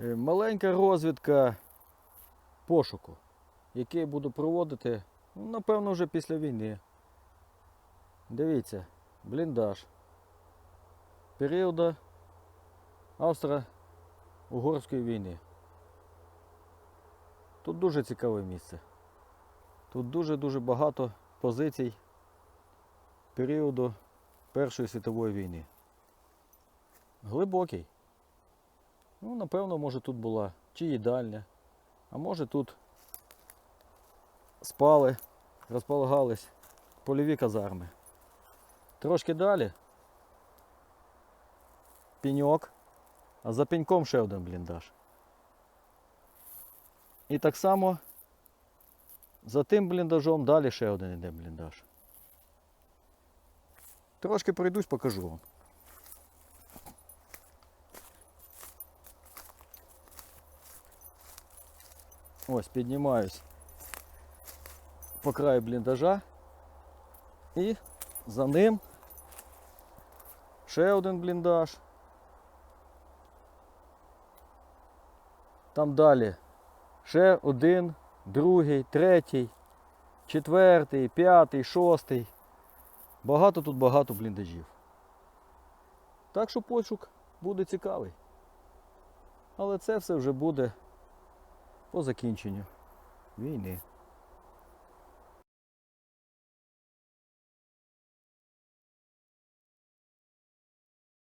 Е, Маленька розвідка пошуку, який я буду проводити, ну, напевно, вже після війни. Дивіться, бліндаж. Періоду Австро-Угорської війни. Тут дуже цікаве місце. Тут дуже-дуже багато позицій періоду Першої світової війни. Глибокий. Ну, напевно, може тут була чи їдальня, а може тут спали, розполагались польові казарми. Трошки далі пеньок, а за пеньком ще один бліндаж. І так само за тим бліндажом далі ще один іде бліндаж. Трошки пройдусь, покажу вам. Ось, піднімаюсь по краю бліндажа і за ним ще один бліндаж. Там далі ще один, другий, третій, четвертий, п'ятий, шостий. Багато тут багато бліндажів. Так що пошук буде цікавий. Але це все вже буде по закінченню війни.